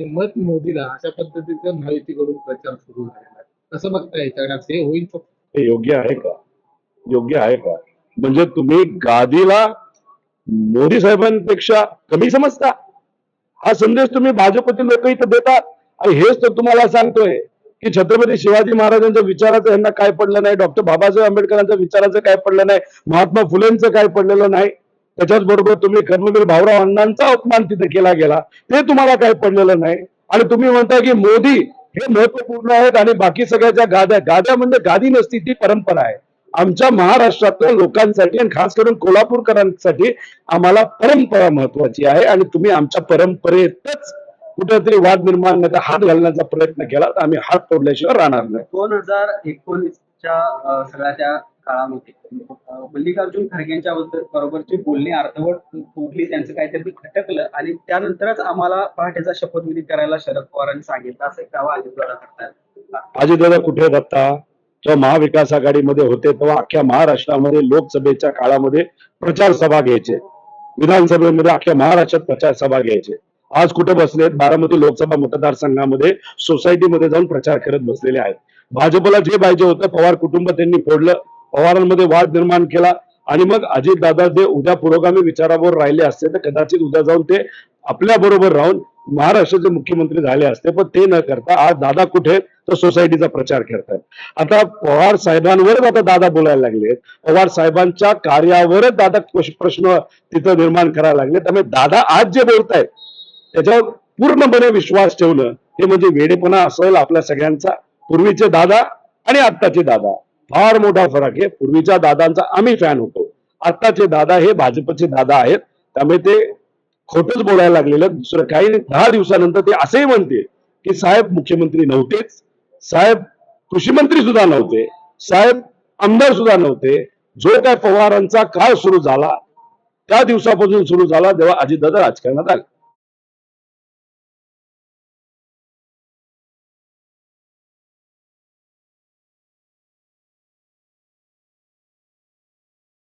आणि मत मोदीला अशा पद्धतीचा महायुतीकडून प्रचार सुरू झालेला कसं बघता याच्याकडे असं हे होईल फक्त? हे योग्य आहे का? योग्य आहे का? म्हणजे तुम्ही गादीला मोदी साहेबांपेक्षा कमी समजता. हा संदेश तुम्ही भाजपचे लोक इथं देतात. आणि हेच तर तुम्हाला सांगतोय की छत्रपती शिवाजी महाराजांच्या विचाराचं यांना काय पडलं नाही? डॉक्टर बाबासाहेब आंबेडकरांच्या विचाराचं काय पडलं नाही? महात्मा फुलेंचं काय पडलेलं नाही? त्याच्याच बरोबर तुम्ही कर्मवीर भाऊराव अण्णांचा अपमान तिथे केला गेला. ते तुम्हाला काही पडलेलं नाही. आणि तुम्ही म्हणता की मोदी हे महत्त्वपूर्ण आहेत आणि बाकी सगळ्याच्या गाद्या गाद्या म्हणजे गादी नसती ती परंपरा आहे. आमच्या महाराष्ट्रातल्या लोकांसाठी आणि खास करून कोल्हापूरकरांसाठी आम्हाला परंपरा महत्वाची आहे आणि तुम्ही आमच्या परंपरेतच कुठेतरी वाद निर्माण नाही हात घालण्याचा प्रयत्न केला तर आम्ही हात तोडल्याशिवाय राहणार नाही. दोन हजार एकोणीसच्या सगळ्या त्या काळामध्ये अं, मल्लिकार्जुन खरगेंच्या बरोबरचे बोलणे अर्धवट फुटली त्यांचं काहीतरी खटकलं आणि त्यानंतरच आम्हाला पहाटेचा शपथविधी करायला शरद पवारांनी सांगितलं. असं एक दावा अजितदादा करतात अजितदादा कुठे आहेत आता जेव्हा महाविकास आघाडीमध्ये होते तेव्हा अख्ख्या महाराष्ट्रामध्ये लोकसभेच्या काळामध्ये प्रचार सभा घ्यायचे. विधानसभेमध्ये अख्ख्या महाराष्ट्रात प्रचार सभा घ्यायचे. आज कुठे बसलेत बारामती लोकसभा मतदारसंघामध्ये सोसायटीमध्ये जाऊन प्रचार करत बसलेले आहेत. भाजपला जे पाहिजे होतं पवार कुटुंब त्यांनी फोडलं. पवारांमध्ये वाद निर्माण केला. आणि मग अजितदादा जे उद्या पुरोगामी विचारावर राहिले असते तर कदाचित उद्या जाऊन ते आपल्या बरोबर राहून महाराष्ट्राचे मुख्यमंत्री झाले असते. पण ते न करता आज दादा कुठे तर सोसायटीचा प्रचार करतायत. आता पवार साहेबांवरच आता दादा बोलायला लागले पवार साहेबांच्या कार्यावरच दादा प्रश्न तिथं निर्माण करायला लागले. त्यामुळे दादा आज जे बोलतायत त्याच्यावर पूर्णपणे विश्वास ठेवणं हे म्हणजे वेडेपणा असेल आपल्या सगळ्यांचा. पूर्वीचे दादा आणि आत्ताचे दादा. फार मोठा फरक आहे. पूर्वीच्या दादांचा आम्ही फॅन होतो. आत्ताचे दादा हे भाजपचे दादा आहेत. त्यामुळे ते खोटच बोलायला लागलेलं दुसरं काही नाही. दहा दिवसानंतर ते असंही म्हणते की साहेब मुख्यमंत्री नव्हतेच. साहेब कृषी मंत्री सुद्धा नव्हते. साहेब आमदार सुद्धा नव्हते. जो काय पवारांचा काळ सुरू झाला त्या दिवसापासून सुरू झाला तेव्हा अजितदादा राजकारणात आले.